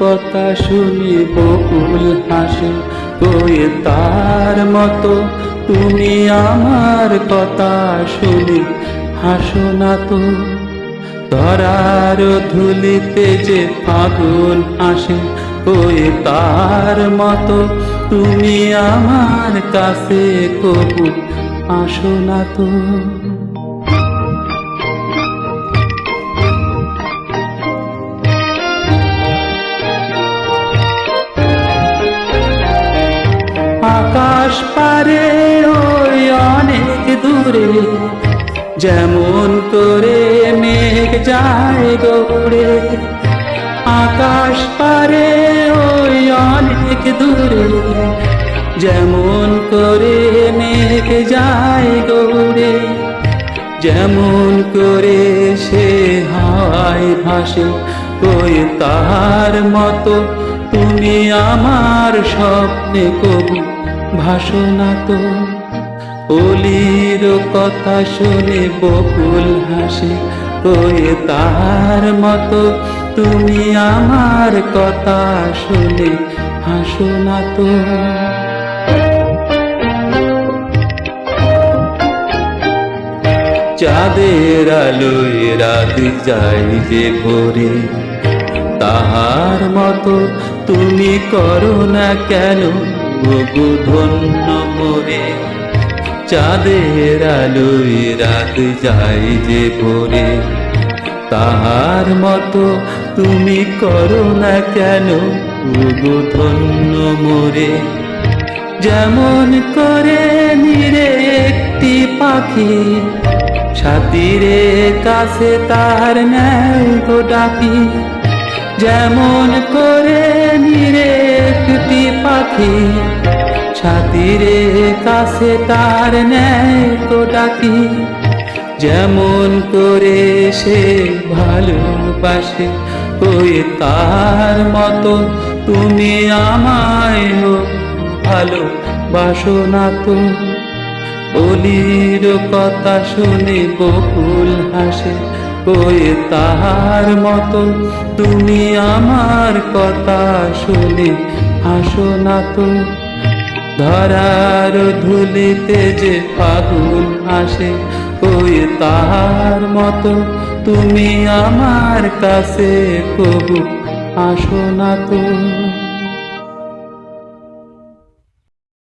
কথা শুনি বকুল হাসে কয়ে তার মতো তুমি আমার কথা শুনি। হাসো না তো, ধরার ধুলিতে যে ফাগুন আসে কয়ে তার মতো তুমি আমার কাছে কবু। আসো না তো। আকাশ পারে ওই অনেক দূরে, যেমন করে মেঘ যায় গৌড়ে আকাশ পারে ওই অনেক দূরে, যেমন করে মেঘ যায় গৌড়ে যেমন করে সে হাওয়ায় ভাসে কই তার মতো তুমি আমার স্বপ্নে কবু। ভাসনা তো অলির কথা শুনে বকুল হাসে কই তার মতো তুমি আমার কথা শুনে হাসো না তো। চাঁদের আলোয় রাত যাই যে ভোরে, তাহার মতো তুমি করো না কেন? গো ধন্য মোরে, চাঁদের আলোয় রাত যাই যে ভোরে। তাহার মতো তুমি করো না কেন গো ধন্য মোরে? যেমন করে নিরে একটি পাখি ছাতিরে কাছে তার ন্যায় গো ডাকি। যেমন করে নিরে একটি পাখি ছাতিরে কাছে তার ন্যায় গো ডাকি। যেমন করে সে ভালোবাসে, ওই তার মতো তুমি আমায় ভালো বাসো না তো। অলির কথা শুনে বকুল হাসে, ওই তাহার মতো তুমি আমার কথা শুনে হাসো না তো। ধরার ধুলিতে যে ফাগুন আসে, ওই তাহার মতো তুমি আমার কাছে কবু আসো না তো